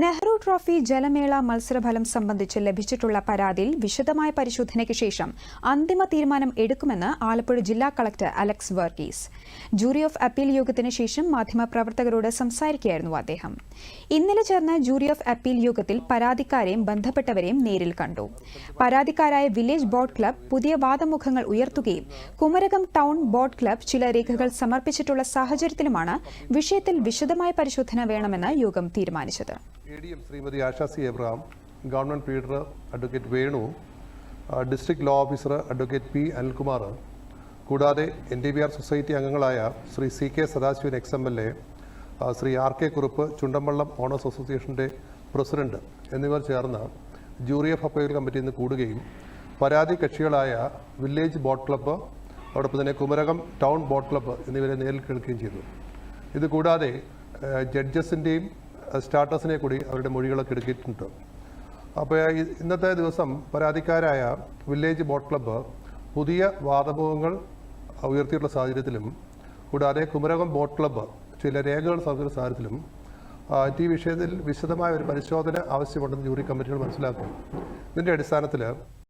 Nehru trophy ജലമേള മത്സരഫലം സംബന്ധിച്ച് ലഭിച്ചിട്ടുള്ള പരാതിയിൽ വിശദമായ പരിശോധനയ്ക്ക് ശേഷം അന്തിമ തീരുമാനം എടുക്കുമെന്ന് ആലപ്പുഴ ജില്ലാ collector Alex Varghese. Jury of appeal യോഗത്തിന് ശേഷം മാധ്യമപ്രവർത്തകരോട് സംസാരിക്കുകയായിരുന്നു അദ്ദേഹം. ഇന്നലെ ചേർന്ന ജൂറി ഓഫ് അപ്പീൽ യോഗത്തിൽ പരാതിക്കാരെയും ബന്ധപ്പെട്ടവരെയും നേരിൽ കണ്ടു. പരാതിക്കാരായ വില്ലേജ് ബോട്ട് ക്ലബ് പുതിയ വാദമുഖങ്ങൾ ഉയർത്തുകയും കുമരകം ടൗൺ ബോട്ട് ക്ലബ് ചില രേഖകൾ സമർപ്പിച്ചിട്ടുള്ള സാഹചര്യത്തിലുമാണ് വിഷയത്തിൽ വിശദമായ പരിശോധന വേണമെന്ന് യോഗം തീരുമാനിച്ചത്. A D M Shrimati Asha C Abraham government pleader advocate Venu district law officer advocate P Anilkumar കൂടാതെ N D B R society അംഗങ്ങളായ Shri C K Sadasivan ex M L A Shri R K Kurup Chundampallam owners അസോസിയേഷന്റെ president എന്നിവർ ചേർന്ന് jury of appeal കമ്മിറ്റിയിൽ നിന്ന് കൂടുകയും പരാതി കക്ഷികളായ village boat club അതോടൊപ്പം തന്നെ കുമരകം ടൗൺ ബോട്ട് ക്ലബ്ബ് എന്നിവരെ നേരിൽ കേൾക്കുകയും ചെയ്തു. ഇതുകൂടാതെ ജഡ്ജസിന്റെയും സ്റ്റാർട്ടേഴ്സിനെ കൂടി അവരുടെ മൊഴികളൊക്കെ എടുക്കിയിട്ടുണ്ട്. അപ്പോൾ ഇന്നത്തെ ദിവസം പരാതിക്കാരായ വില്ലേജ് ബോട്ട് ക്ലബ്ബ് പുതിയ വാദമുഖങ്ങൾ ഉയർത്തിയിട്ടുള്ള സാഹചര്യത്തിലും കൂടാതെ കുമരകം ബോട്ട് ക്ലബ്ബ് ചില രേഖകൾ സമർപ്പിച്ച സാഹചര്യത്തിലും ഈ വിഷയത്തിൽ വിശദമായ ഒരു പരിശോധന ആവശ്യമുണ്ടെന്ന് ജൂറി കമ്മിറ്റികൾ മനസ്സിലാക്കും. ഇതിന്റെ അടിസ്ഥാനത്തിൽ